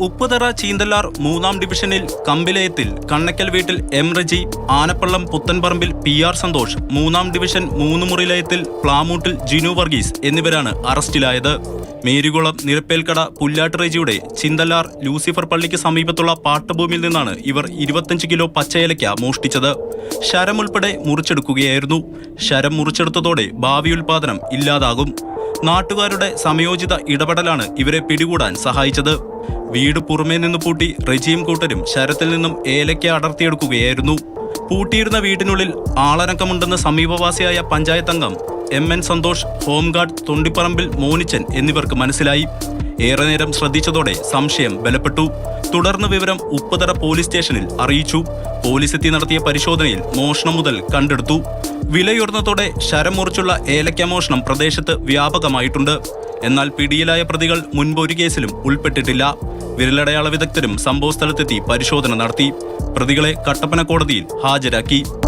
ഉപ്പുതറ ചീന്തല്ലാർ മൂന്നാം ഡിവിഷനിൽ കമ്പിലയത്തിൽ കണ്ണക്കൽ വീട്ടിൽ M Reji Anappallam Puthenparambil P R Santhosh മൂന്നാം ഡിവിഷൻ മൂന്നുമുറി ലയത്തിൽ പ്ലാമൂട്ടിൽ ജിനു വർഗീസ് എന്നിവരാണ് അറസ്റ്റിലായത്. മേരികുളം നിരപ്പേൽക്കട പുല്ലാട്ട് റേജിയുടെ ചിന്തല്ലാർ ലൂസിഫർ പള്ളിക്ക് സമീപത്തുള്ള പാട്ടഭൂമിയിൽ നിന്നാണ് ഇവർ ഇരുപത്തഞ്ച് കിലോ പച്ചയിലയ്ക്ക മോഷ്ടിച്ചത്. ശരം ഉൾപ്പെടെ മുറിച്ചെടുക്കുകയായിരുന്നു. ശരം മുറിച്ചെടുത്തതോടെ ഭാവി ഉൽപാദനം ഇല്ലാതാകും. നാട്ടുകാരുടെ സമയോചിത ഇടപെടലാണ് ഇവരെ പിടികൂടാൻ സഹായിച്ചത്. വീട് പുറമേ നിന്ന് പൂട്ടി റജിയും കൂട്ടരും ശരത്തിൽ നിന്നും ഏലയ്ക്ക അടർത്തിയെടുക്കുകയായിരുന്നു. പൂട്ടിയിരുന്ന വീടിനുള്ളിൽ ആളനക്കമുണ്ടെന്ന് സമീപവാസിയായ പഞ്ചായത്ത് അംഗം M N Santhosh home guard Thondiparambil Monichan എന്നിവർക്ക് മനസ്സിലായി. ഏറെ നേരം ശ്രദ്ധിച്ചതോടെ സംശയം ബലപ്പെട്ടു. തുടർന്ന് വിവരം ഉപ്പുതറ പോലീസ് സ്റ്റേഷനിൽ അറിയിച്ചു. പോലീസ് എത്തി നടത്തിയ പരിശോധനയിൽ മോഷണം മുതൽ കണ്ടെടുത്തു. വിലയുയർന്നതോടെ ശരം മുറിച്ചുള്ള ഏലക്ക മോഷണം പ്രദേശത്ത് വ്യാപകമായിട്ടുണ്ട്. എന്നാൽ പിടിയിലായ പ്രതികൾ മുൻപൊരു കേസിലും ഉൾപ്പെട്ടിട്ടില്ല. വിരലടയാള വിദഗ്ധരും സംഭവസ്ഥലത്തെത്തി പരിശോധന നടത്തി പ്രതികളെ കട്ടപ്പന കോടതിയിൽ ഹാജരാക്കി